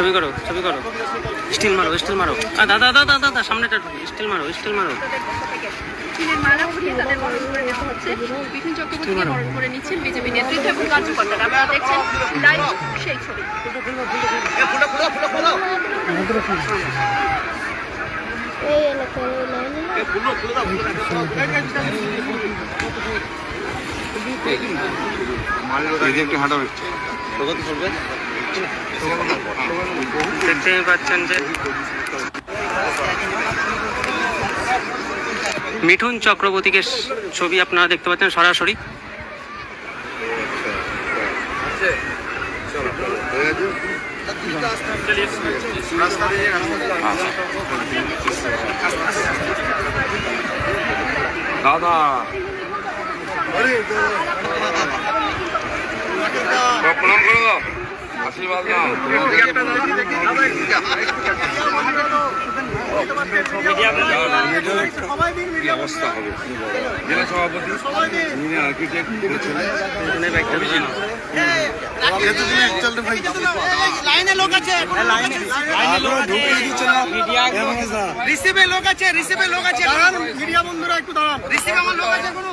ছবি করো ছবি করো। স্টিল মারো স্টিল মারো। আ, দাদা দাদা দাদা সামনেটা স্টিল মারো স্টিল মারো। চীনের মালা উঠিয়ে তাদের দেখতেই পাচ্ছেন যে মিঠুন চক্রবর্তীকে ছবি আপনারা দেখতে পাচ্ছেন সরাসরি। দাদা। প্রণাম করে দাও। আশীর্বাদ নাও। কি অবস্থা হবে? জেলা সভাপতি যিনি আর্কিটেক্ট করেছেন। এখানে ব্যাগটা দিয়ে রিসিভে লোক আছে রিসিভে লোক আছে। মিডিয়া বন্ধুরা একটু দাঁড়ান। রিসিভে আমার লোক আছে কোনো?